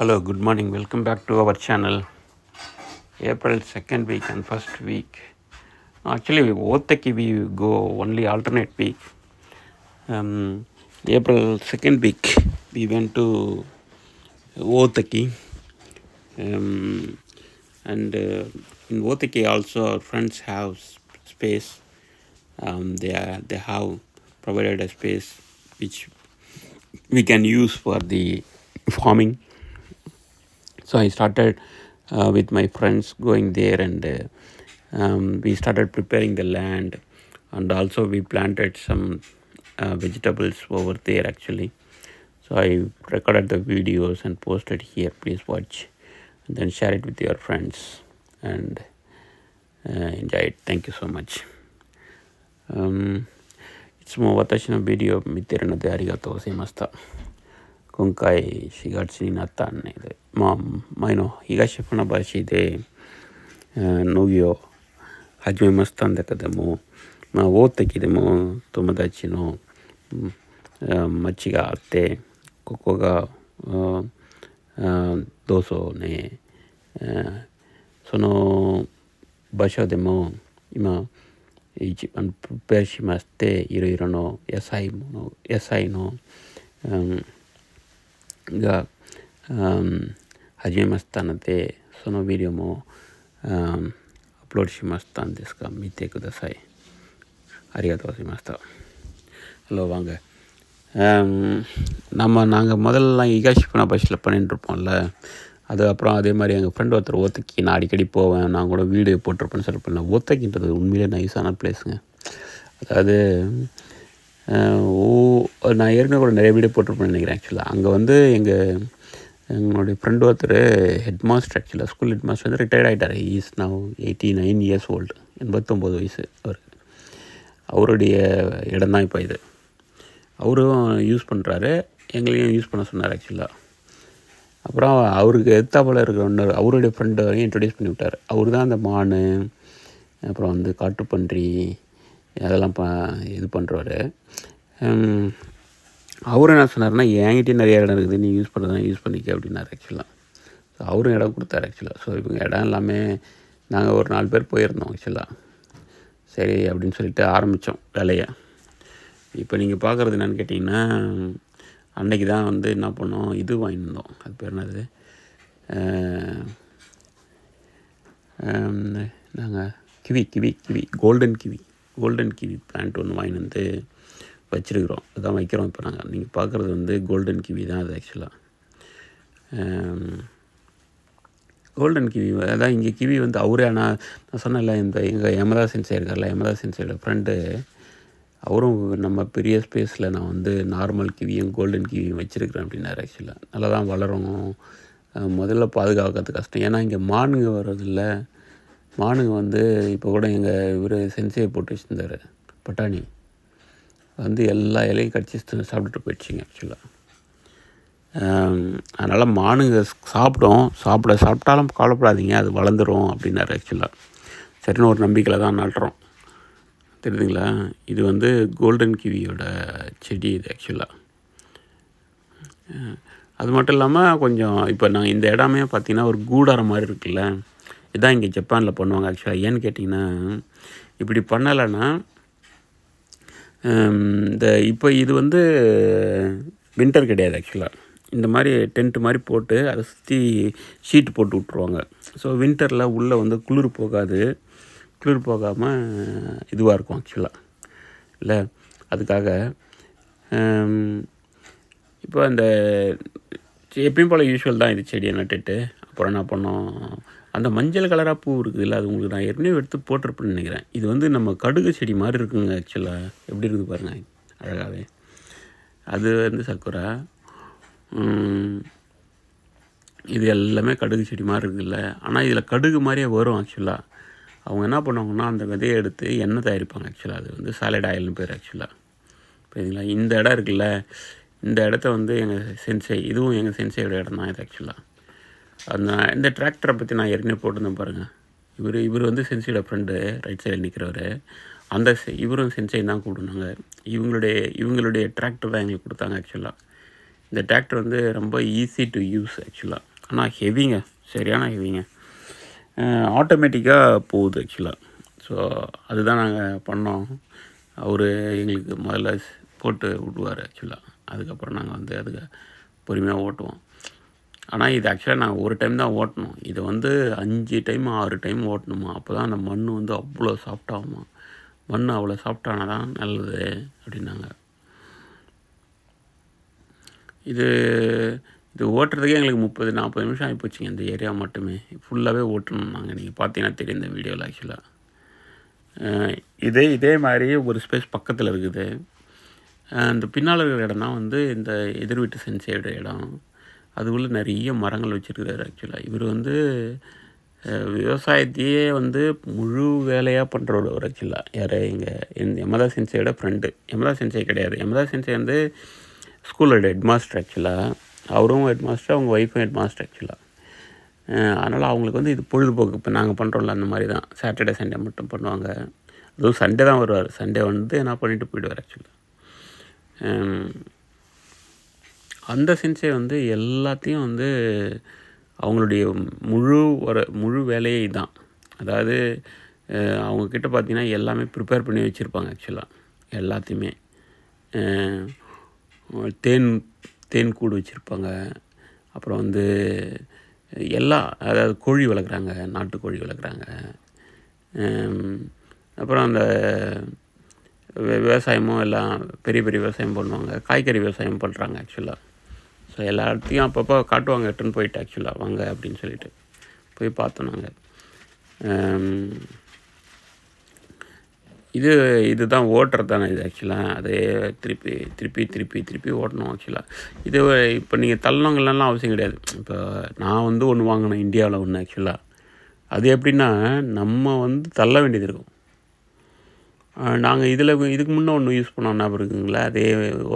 Hello, good morning. Welcome back to our channel. April second week and first week. Actually, Otaki we go only alternate week. Um, April second week we went to Otaki, um, and uh, in Otaki also our friends have space. Um, they they have provided a space which we can use for the farming so I started uh, with my friends going there and uh, um, we started preparing the land and also we planted some uh, vegetables over there actually. So I recorded the videos and posted here. Please watch and then share it with your friends and uh, enjoy it. Thank you so much. Um, いつも私のビデオを見てるのでありがとうございました。 今回4月になったんで、まあ前の東船橋で、えー農業始めましたんだけども、まあ大敵でも友達の、うん町があって、ここが、うんどうぞね、えーその場所でも今一番プレペアしましていろいろの野菜もの野菜の、うん、が、うん、始めましたのでそのビデオも、うん、アップロードしましたんですが見てくださいありがとうございましたஹலோ வாங்க ஆம், நம்ம நாங்கள் முதல்லலாம் இகாஷிபனா பஸ்ஸில் பண்ணிட்டு இருப்போம்ல அது அப்புறம் அதே மாதிரி எங்கள் ஃப்ரெண்ட் ஒருத்தர் ஓத்தக்கி நான் அடிக்கடி போவேன் நான் கூட வீடியோ போட்டிருப்பேன்னு சொல்லி பண்ணேன் ஓத்தக்கின்றது உண்மையிலே நைஸான பிளேஸுங்க அதாவது அஹ், ஓ நான் ஏற்கனவே கூட நிறைய வீடியோ போட்டிருப்பேன் நினைக்கிறேன் ஆக்சுவலாக அங்கே வந்து எங்கள் எங்களுடைய ஃப்ரெண்டு ஒருத்தர் ஹெட் மாஸ்டர் ஆக்சுவலாக ஸ்கூல் ஹெட் மாஸ்டர் வந்து ரிட்டையர்ட் ஆகிட்டார் இஸ் நான் எயிட்டி நைன் இயர்ஸ் ஓல்டு எண்பத்தொம்போது வயசு அவர். அவருடைய இடம் தான் இப்போ இது. அவரும் யூஸ் பண்ணுறாரு எங்களையும் யூஸ் பண்ண சொன்னார் ஆக்சுவலாக அப்புறம் அவருக்கு எத்தாப்பில் இருக்கிற ஒன்று அவருடைய ஃப்ரெண்டு வரையும் இன்ட்ரடியூஸ் பண்ணி விட்டார் அவர் தான் அந்த மான் அப்புறம் வந்து காட்டுப்பன்றி அதெல்லாம் ப இது பண்ணுறவர் அவர் என்ன சொன்னார்னா என்கிட்டயும் நிறைய இடம் இருக்குது. நீ யூஸ் பண்ணுறதா யூஸ் பண்ணிக்க அப்படின்னாரு ஆக்சுவலாக ஸோ அவரும் இடம் கொடுத்தாரு ஆக்சுவலாக ஸோ இவங்க இடம் எல்லாமே நாங்கள் ஒரு நாலு பேர் போயிருந்தோம் ஆக்சுவலாக சரி அப்படின்னு சொல்லிட்டு ஆரம்பித்தோம் வேலையை. இப்போ நீங்கள் பார்க்குறது என்னென்னு கேட்டிங்கன்னா அன்னைக்கு தான் வந்து என்ன பண்ணோம் இது வாங்கியிருந்தோம். அது பேர் என்னது? நாங்கள் kiwi kiwi kiwi golden kiwi golden kiwi plant ஒன்று வாங்கிட்டு வந்து வச்சுருக்குறோம். அதான் வைக்கிறோம் இப்போ நாங்கள் நீங்கள் பார்க்குறது வந்து கோல்டன் கிவி தான் அது ஆக்சுவலாக கோல்டன் கிவி அதான் இங்கே கிவி வந்து அவரே ஆனால் நான் சொன்னேன்ல இந்த எங்கள் யமதா சைடு இருக்கார்ல யமதா சென்சேயோட ஃப்ரெண்டு அவரும் நம்ம பெரிய ஸ்பேஸில் நான் வந்து நார்மல் கிவியும் கோல்டன் கிவியும் வச்சுருக்கிறேன் அப்படின்னாரு ஆக்சுவலாக நல்லா தான் வளரும். முதல்ல பாதுகாக்கிறது கஷ்டம். ஏன்னா இங்கே மானுங்க வர்றதில்ல. மானுங்க வந்து இப்போ கூட எங்கள் இவர் சென்சையை போட்டு வச்சுருந்தார் பட்டாணி. வந்து எல்லா இலையும் கடிச்சு சாப்பிட்டுட்டு போயிடுச்சிங்க ஆக்சுவலாக அதனால் மானுங்க சாப்பிடும் சாப்பிட சாப்பிட்டாலும் கவலைப்படாதீங்க அது வளர்ந்துரும் அப்படின்னாரு ஆக்சுவலாக சரின்னு ஒரு நம்பிக்கையில் தான் நடுறோம். தெரியுதுங்களா? இது வந்து கோல்டன் கிவியோட செடி இது ஆக்சுவலாக அது மட்டும் இல்லாமல் கொஞ்சம் இப்போ நாங்கள் இந்த இடமே பார்த்தீங்கன்னா ஒரு கூடாரம் மாதிரி இருக்குல்ல. இதான் இங்கே ஜப்பானில் பண்ணுவாங்க ஆக்சுவலாக ஏன்னு கேட்டிங்கன்னா இப்படி பண்ணலைன்னா இந்த இப்போ இது வந்து வின்டர் கிடையாது ஆக்சுவலாக இந்த மாதிரி டென்ட் மாதிரி போட்டு அதை சுற்றி ஷீட் போட்டு விட்ருவாங்க ஸோ வின்டரில் உள்ளே வந்து குளிர் போகாது. குளிர் போகாமல் இதுவாக இருக்கும் ஆக்சுவலாக இல்லை? அதுக்காக இப்போ அந்த எப்பயும் போல் யூஸ்வல் தான் இது செடியை நட்டுட்டு அப்புறம் என்ன பண்ணோம்? அந்த மஞ்சள் கலராக பூ இருக்குதுல்ல அது உங்களுக்கு நான் ஏற்கனவே எடுத்து போட்டிருப்பேன்னு நினைக்கிறேன். இது வந்து நம்ம கடுகு செடி மாதிரி இருக்குங்க ஆக்சுவலாக எப்படி இருக்குது பாருங்கள் அழகாகவே அது வந்து சக்குரா இது எல்லாமே கடுகு செடி மாதிரி இருக்குல்ல ஆனால் இதில் கடுகு மாதிரியே வரும் ஆக்சுவலாக அவங்க என்ன பண்ணுவாங்கன்னா அந்த விதையை எடுத்து எண்ணெய் தயாரிப்பாங்க ஆக்சுவலாக அது வந்து சாலட் ஆயில்னு பேர் ஆக்சுவலாக புரியுதுங்களா? இந்த இடம் இருக்குல்ல இந்த இடத்த வந்து எங்கள் சென்சை இதுவும் எங்கள் சென்சையோட இடம் தான் இது ஆக்சுவலாக அந்த இந்த டிராக்டரை பற்றி நான் ஏற்கனவே போட்டிருந்தேன் பாருங்கள் இவர் இவர் வந்து சென்சியோட ஃப்ரெண்டு ரைட் சைடில் நிற்கிறவர் அந்த இவரும் சென்சை தான் கூப்பிடுனாங்க. இவங்களுடைய இவங்களுடைய டிராக்டர் தான் எங்களுக்கு கொடுத்தாங்க ஆக்சுவலாக இந்த டிராக்டர் வந்து ரொம்ப ஈஸி டு யூஸ் ஆக்சுவலாக ஆனால் ஹெவிங்க சரியான ஹெவிங்க ஆட்டோமேட்டிக்காக போகுது ஆக்சுவலாக ஸோ அதுதான் நாங்கள் பண்ணோம். அவர் எங்களுக்கு முதல்ல போட்டு விடுவார் ஆக்சுவலாக அதுக்கப்புறம் நாங்கள் வந்து அதுக்கு பொறுமையாக ஓட்டுவோம். ஆனால் இது ஆக்சுவலாக நாங்கள் ஒரு டைம் தான் ஓட்டணும். இது வந்து அஞ்சு டைம் ஆறு டைம் ஓட்டணுமா? அப்போ தான் அந்த மண் வந்து அவ்வளோ சாஃப்டாகுமா மண் அவ்வளோ சாஃப்டானா தான் நல்லது அப்படின்னாங்க. இது இது ஓட்டுறதுக்கே எங்களுக்கு முப்பது நாற்பது நிமிஷம் ஆகிப்போச்சுங்க இந்த ஏரியா மட்டுமே. ஃபுல்லாகவே ஓட்டணும் நாங்கள் நீங்கள் பார்த்தீங்கன்னா தெரியும் இந்த வீடியோவில் ஆக்சுவலாக இதே இதே மாதிரி ஒரு ஸ்பேஸ் பக்கத்தில் இருக்குது. அந்த பின்னால் இருக்கிற இடம் தான் வந்து இந்த எதிர் வீட்டு இடம். அதுக்குள்ளே நிறைய மரங்கள் வச்சுருக்கிறாரு ஆக்சுவலாக இவர் வந்து விவசாயத்தையே வந்து முழு வேலையாக பண்ணுறவர் ஒரு ஆக்சுவலாக யார்? எங்கள் இந்த யமதா சென்சையோட ஃப்ரெண்டு யமதா சென்சை கிடையாது. யமதா சென்சை வந்து ஸ்கூலோட ஹெட் மாஸ்டர் ஆக்சுவலாக அவரும் ஹெட் மாஸ்டர் அவங்க ஒய்ஃபும் ஹெட் மாஸ்டர் ஆக்சுவலாக அதனால் அவங்களுக்கு வந்து இது பொழுதுபோக்கு. இப்போ நாங்கள் பண்ணுறோம்ல அந்த மாதிரி தான். சாட்டர்டே சண்டே மட்டும் பண்ணுவாங்க. அதுவும் சண்டே தான் வருவார். சண்டே வந்து என்ன பண்ணிவிட்டு போயிடுவார் ஆக்சுவலாக அந்த சென்ஸே வந்து எல்லாத்தையும் வந்து அவங்களுடைய முழு ஒரு முழு வேலையே தான் அதாவது அவங்கக்கிட்ட பார்த்திங்கன்னா எல்லாமே ப்ரிப்பேர் பண்ணி வச்சுருப்பாங்க ஆக்சுவலாக எல்லாத்தையுமே. தேன் தேன் கூடு வச்சுருப்பாங்க. அப்புறம் வந்து எல்லா அதாவது கோழி வளர்க்குறாங்க நாட்டுக்கோழி வளர்க்குறாங்க. அப்புறம் அந்த விவசாயமும் எல்லாம் பெரிய பெரிய விவசாயம் பண்ணுவாங்க. காய்கறி விவசாயம் பண்ணுறாங்க ஆக்சுவலாக ஸோ எல்லாத்தையும் அப்பப்போ காட்டுவாங்க எட்டுன்னு போயிட்டு ஆக்சுவலாக வாங்க அப்படின்னு சொல்லிட்டு. போய் பார்த்தோம் நாங்கள் இது இதுதான் ஓட்டுறது தானே இது ஆக்சுவலாக அதே திருப்பி திருப்பி திருப்பி திருப்பி ஓட்டணும் ஆக்சுவலாக இது இப்போ நீங்கள் தள்ளணுங்கள்லாம் அவசியம் கிடையாது. இப்போ நான் வந்து ஒன்று வாங்கினேன் இந்தியாவில் ஒன்று ஆக்சுவலாக அது எப்படின்னா நம்ம வந்து தள்ள வேண்டியது இருக்கும். நாங்கள் இதில் இதுக்கு முன்னே ஒன்று யூஸ் பண்ணோம் ஞாபகம் இருக்குங்களா அதே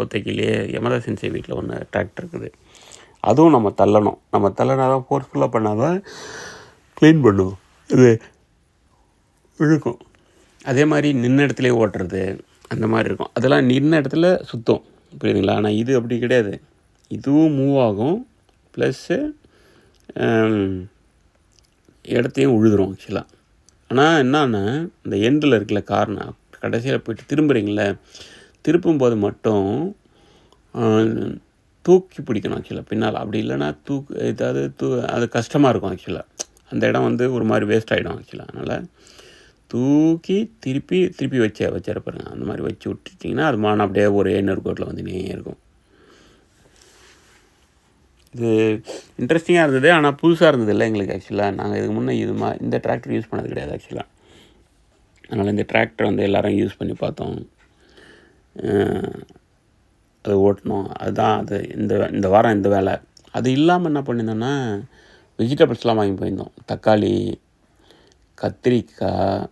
ஓத்தைக்கிலேயே யமதா சென்சை வீட்டில் ஒன்று டிராக்டர் இருக்குது. அதுவும் நம்ம தள்ளணும். நம்ம தள்ளனா தான் ஃபோர்ஸ்ஃபுல்லாக பண்ணால் தான் க்ளீன் பண்ணுவோம். இது இழுக்கும். அதே மாதிரி நின்ன இடத்துலையே ஓட்டுறது அந்த மாதிரி இருக்கும். அதெல்லாம் நின்ன இடத்துல சுத்தம். புரியுதுங்களா? ஆனால் இது அப்படி கிடையாது. இதுவும் மூவ் ஆகும். ப்ளஸ்ஸு இடத்தையும் உழுதுரும் ஆக்சுவலாக ஆனால் என்னன்னா இந்த எண்டில் இருக்கல காரணம் கடைசியில் போயிட்டு திரும்புகிறீங்களே திருப்பும்போது மட்டும் தூக்கி பிடிக்கணும் ஆக்சுவலாக பின்னால் அப்படி இல்லைன்னா தூக்கு ஏதாவது தூ அது கஷ்டமாக இருக்கும் ஆக்சுவலாக அந்த இடம் வந்து ஒரு மாதிரி வேஸ்ட் ஆகிடும் ஆக்சுவலாக அதனால் தூக்கி திருப்பி திருப்பி வச்ச வச்சிருப்பாருங்க அந்த மாதிரி வச்சு விட்டுட்டிங்கன்னா அது மான அப்படியே ஒரே நெருக்கோட்டில் வந்துனே இருக்கும். இது இன்ட்ரெஸ்டிங்காக இருந்தது. ஆனால் புதுசாக இருந்தது இல்லை எங்களுக்கு ஆக்சுவலாக நாங்கள் இதுக்கு முன்னே இது மா இந்த டிராக்டர் யூஸ் பண்ணது கிடையாது ஆக்சுவலாக அதனால் இந்த டிராக்டர் வந்து எல்லோரும் யூஸ் பண்ணி பார்த்தோம். அது ஓட்டணும். அதுதான் அது. இந்த இந்த வாரம் இந்த வேலை. அது இல்லாமல் என்ன பண்ணியிருந்தோன்னா வெஜிடபிள்ஸ்லாம் வாங்கி போயிருந்தோம். தக்காளி கத்திரிக்காய்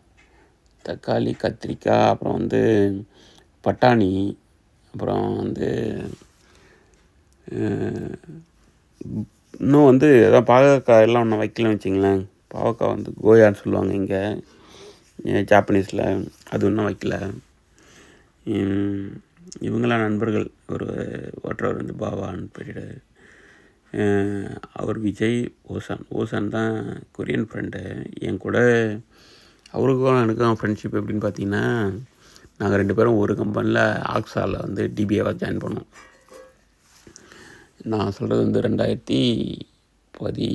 தக்காளி கத்திரிக்காய் அப்புறம் வந்து பட்டாணி அப்புறம் வந்து இன்னும் வந்து எதாவது பாகக்காய் எல்லாம் ஒன்றும் வைக்கலன்னு வச்சிங்களேன். பாவக்காய் வந்து கோயான்னு சொல்லுவாங்க இங்கே. ஜாப்பனீஸில் அது ஒன்றும் வைக்கல. இவங்களாம் நண்பர்கள் ஒரு ஓட்டுறவர் வந்து பாபான்னு போயிட்டு அவர் விஜய் ஓசான். ஓசான் தான் கொரியன் ஃப்ரெண்டு என் கூட அவருக்கும் எனக்கும் ஃப்ரெண்ட்ஷிப் எப்படின்னு பார்த்தீங்கன்னா நாங்கள் ரெண்டு பேரும் ஒரு கம்பெனியில் ஆக்ஸாவில் வந்து டிபிஏவாக ஜாயின் பண்ணோம். நான் சொல்கிறது வந்து ரெண்டாயிரத்தி பதி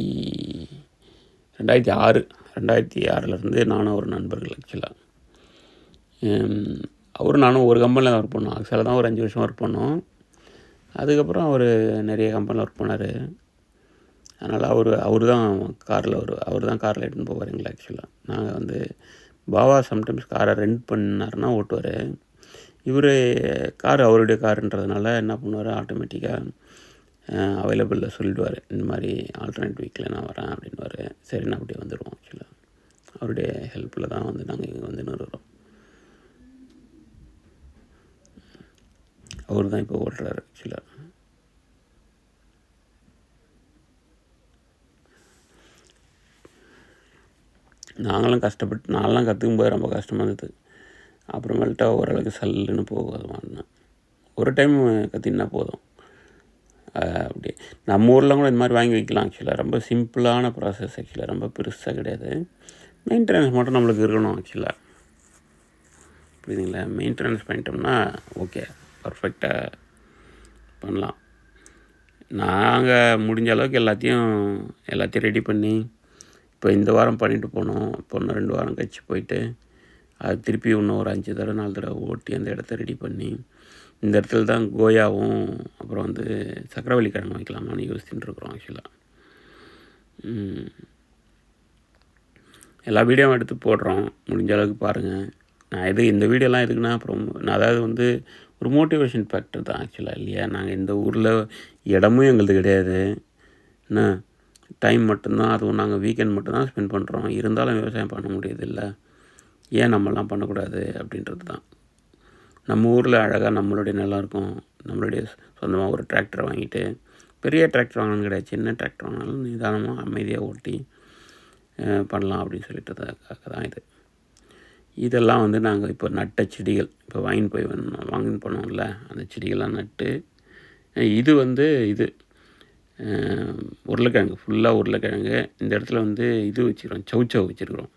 ரெண்டாயிரத்தி ஆறு ரெண்டாயிரத்தி ஆறிலேருந்து நானும் ஒரு நண்பர்கள் ஆக்சுவலாக அவரும் நானும் ஒரு கம்பெனியில் தான் ஒர்க் பண்ணோம். ஆக்சுவலாக தான் ஒரு அஞ்சு வருஷம் ஒர்க் பண்ணோம். அதுக்கப்புறம் அவர் நிறைய கம்பெனியில் ஒர்க் பண்ணார். அதனால் அவர் அவர் தான் காரில் அவர் அவர் தான் காரில் எடுத்துன்னு போவார் எங்களை ஆக்சுவலாக நாங்கள் வந்து பாபா சம்டைம்ஸ் காரை ரெண்ட் பண்ணார்னா ஓட்டுவார். இவர் கார் அவருடைய காருன்றதுனால என்ன பண்ணுவார்? ஆட்டோமேட்டிக்காக அவைலபிளில் சொல்லிடுவார் இந்த மாதிரி ஆல்டர்னேட் வீக்கில் நான் வரேன் அப்படின்வார் சரி நான் அப்படியே வந்துடுவோம் ஆக்சுவலாக அவருடைய ஹெல்ப்பில் தான் வந்து நாங்கள் இங்கே வந்து நிறுவுறோம் அவர் தான் இப்போ ஓடுறாரு ஆக்சுவலாக நாங்களும் கஷ்டப்பட்டு நான்லாம் கற்றுக்கும் போது ரொம்ப கஷ்டமாக இருந்தது. அப்புறமேல்ட்டா ஓரளவுக்கு சல்லுன்னு போகாது மாறினேன் ஒரு டைம் கற்றுக்கினா போதும். அப்படி. நம்ம ஊரில் கூட இந்த மாதிரி வாங்கி வைக்கலாம் ஆக்சுவலாக ரொம்ப சிம்பிளான ப்ராசஸ் ஆக்சுவலாக ரொம்ப பெருசாக கிடையாது. மெயின்டெனன்ஸ் மட்டும் நம்மளுக்கு இருக்கணும் ஆக்சுவலாக புரியுதுங்களா? மெயின்டெனன்ஸ் பண்ணிட்டோம்னா ஓகே பர்ஃபெக்டாக பண்ணலாம். நாங்கள் முடிஞ்ச அளவுக்கு எல்லாத்தையும் எல்லாத்தையும் ரெடி பண்ணி இப்போ இந்த வாரம் பண்ணிட்டு போனோம். இப்போ இன்னும் ரெண்டு வாரம் கழிச்சு போயிட்டு அது திருப்பி இன்னும் ஒரு அஞ்சு தடவை நாலு தடவை ஓட்டி அந்த இடத்த ரெடி பண்ணி இந்த இடத்துல தான் கோயாவும் அப்புறம் வந்து சக்கரவள்ளி கிழங்கு வைக்கலாமான்னு யோசிச்சுட்டு இருக்கிறோம் ஆக்சுவலாக எல்லா வீடியோவும் எடுத்து போடுறோம். முடிஞ்ச அளவுக்கு பாருங்கள் நான் எது இந்த வீடியோலாம் எதுக்குன்னா அப்புறம் நான் அதாவது வந்து ஒரு மோட்டிவேஷன் ஃபேக்டர் தான் ஆக்சுவலாக இல்லையா? நாங்கள் இந்த ஊரில் இடமும் எங்களுது கிடையாது. என்ன? டைம் மட்டும்தான் அதுவும் நாங்கள் வீக்கெண்ட் மட்டும்தான் ஸ்பெண்ட் பண்ணுறோம் இருந்தாலும் விவசாயம் பண்ண முடியதில்ல ஏன் நம்மலாம் பண்ணக்கூடாது? அப்படின்றது தான். நம்ம ஊரில் அழகாக நம்மளுடைய நிலம் இருக்கும். நம்மளுடைய சொந்தமாக ஒரு டிராக்டர் வாங்கிட்டு பெரிய டிராக்டர் வாங்கணும்னு கிடையாது. சின்ன டிராக்டர் வாங்கினாலும் நிதானமாக அமைதியாக ஓட்டி பண்ணலாம் அப்படின்னு சொல்லிட்டதுக்காக தான் இது. இதெல்லாம் வந்து நாங்கள் இப்போ நட்ட செடிகள் இப்போ வாங்கின்னு போய் வந்தோம் வாங்கின்னு போனோம்ல அந்த செடிகள்லாம் நட்டு இது வந்து இது உருளைக்கிழங்கு ஃபுல்லாக உருளைக்கிழங்கு. இந்த இடத்துல வந்து இது வச்சுருக்கோம் சவுச்சவ் வச்சுருக்குறோம்.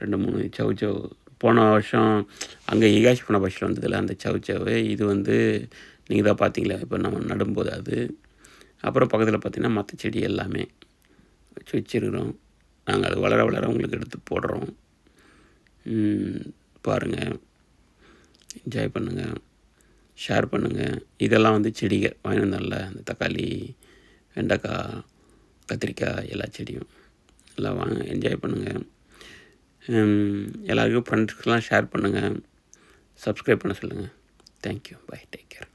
ரெண்டு மூணு சவுச்சவ் போன வருஷம் அங்கே ஈகாஷ் போன பஸ்ஸில் வந்ததில்ல அந்த சவுச்சவு இது வந்து நீங்கள் தான் பார்த்தீங்களா இப்போ நம்ம நடும்போது அது. அப்புறம் பக்கத்தில் பார்த்திங்கன்னா மற்ற செடி எல்லாமே வச்சு வச்சுருக்கிறோம். நாங்கள் அது வளர வளர உங்களுக்கு எடுத்து போடுறோம். பாருங்கள் என்ஜாய் பண்ணுங்கள் ஷேர் பண்ணுங்கள் இதெல்லாம் வந்து செடிகள். வாங்கினு வந்தோம்ல இந்த தக்காளி வெண்டைக்காய் கத்திரிக்காய் எல்லா செடியும். எல்லாம் வாங்க என்ஜாய் பண்ணுங்கள் எல்லாருக்கும் ஃப்ரெண்ட்ஸ்க்கெலாம் ஷேர் பண்ணுங்கள் சப்ஸ்கிரைப் பண்ண சொல்லுங்கள் தேங்க்யூ பை டேக் கேர்